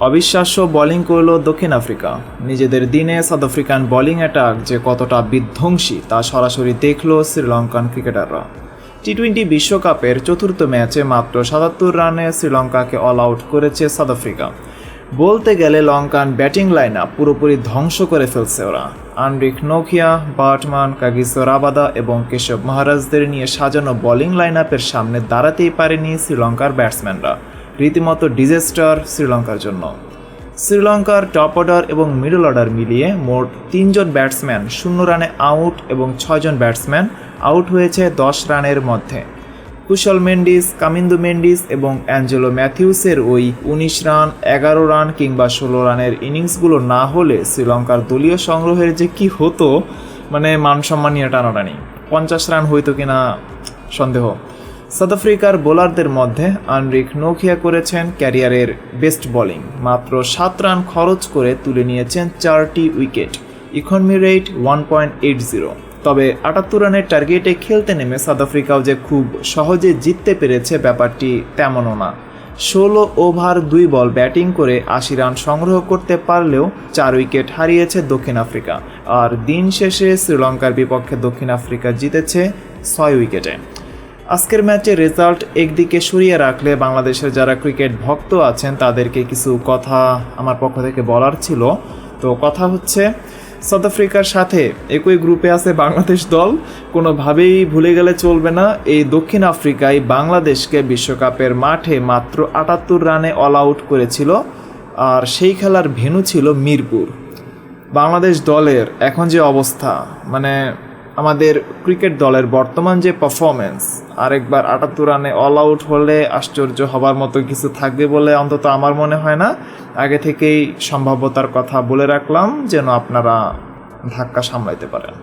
অবিশ্বাস্য বোলিং করল দক্ষিণ আফ্রিকা। নিজেদের দিনে সাউথ আফ্রিকান বোলিং অ্যাটাক যে কতটা বিধ্বংসী তা সরাসরি দেখল শ্রীলঙ্কান ক্রিকেটাররা। টি টোয়েন্টি বিশ্বকাপের চতুর্থ ম্যাচে মাত্র সাতাত্তর রানে শ্রীলঙ্কাকে অল আউট করেছে সাউথ আফ্রিকা। বলতে গেলে লঙ্কান ব্যাটিং লাইন আপ পুরোপুরি ধ্বংস করে ফেলছে ওরা। আনরিক নোকিয়া, বার্টমান, কাগিসো রাবাদা এবং কেশব মহারাজদের নিয়ে সাজানো বোলিং লাইন আপের সামনে দাঁড়াতেই পারেনি শ্রীলঙ্কার ব্যাটসম্যানরা রীতিমতো ডিজাস্টার শ্রীলঙ্কার জন্য। শ্রীলঙ্কার টপ অর্ডার এবং মিডল অর্ডার মিলিয়ে মোট তিনজন ব্যাটসম্যান শূন্য রানে আউট এবং ছয়জন ব্যাটসম্যান আউট হয়েছে দশ রানের মধ্যে। কুশল মেন্ডিস, কামিন্দু মেন্ডিস এবং অ্যাঞ্জেলো ম্যাথিউসের ওই উনিশ রান, এগারো রান কিংবা ষোলো রানের ইনিংসগুলো না হলে শ্রীলঙ্কার দলীয় সংগ্রহের যে কি হতো মানে মান সম্মান নিয়ে টানাটানি। পঞ্চাশ রান হইতো কিনা, সন্দেহ। সাউথ আফ্রিকার বোলারদের মধ্যে আনরিক নোকিয়া করেছেন ক্যারিয়ারের বেস্ট বোলিং। মাত্র সাত রান খরচ করে তুলে নিয়েছেন চারটি wicket. Economy rate one point eight zero. তবে আটাত্তর রানের টার্গেটে খেলতে নেমে সাউথ আফ্রিকাও যে খুব সহজে জিততে পেরেছে ব্যাপারটি তেমনও না। ষোলো ওভার, দুই বল ব্যাটিং করে আশি রান সংগ্রহ করতে পারলেও চার উইকেট হারিয়েছে দক্ষিণ আফ্রিকা। আর দিন শেষে শ্রীলঙ্কার বিপক্ষে দক্ষিণ আফ্রিকা জিতেছে ছয় উইকেটে। আজকের ম্যাচের রেজাল্ট একদিকে সরিয়ে রাখলে বাংলাদেশের যারা ক্রিকেট ভক্ত আছেন, তাদেরকে কিছু কথা আমার পক্ষ থেকে বলার ছিল। তো কথা হচ্ছে, সাউথ আফ্রিকার সাথে একই গ্রুপে আছে বাংলাদেশ দল। কোনোভাবেই ভুলে গেলে চলবে না। এই দক্ষিণ আফ্রিকায় বাংলাদেশকে বিশ্বকাপের মাঠে মাত্র আটাত্তর রানে অল আউট করেছিল। আর সেই খেলার ভেন্যু ছিল মিরপুর। বাংলাদেশ দলের এখন যে অবস্থা মানে আমাদের ক্রিকেট দলের বর্তমান যে পারফরমেন্স আরেকবার আটাত্তর রানে অল আউট হলে আশ্চর্য হবার মতো কিছু থাকবে বলে অন্তত আমার মনে হয় না। আগে থেকেই সম্ভাব্যতার কথা বলে রাখলাম, যেন আপনারা ধাক্কা সামলাইতে পারেন।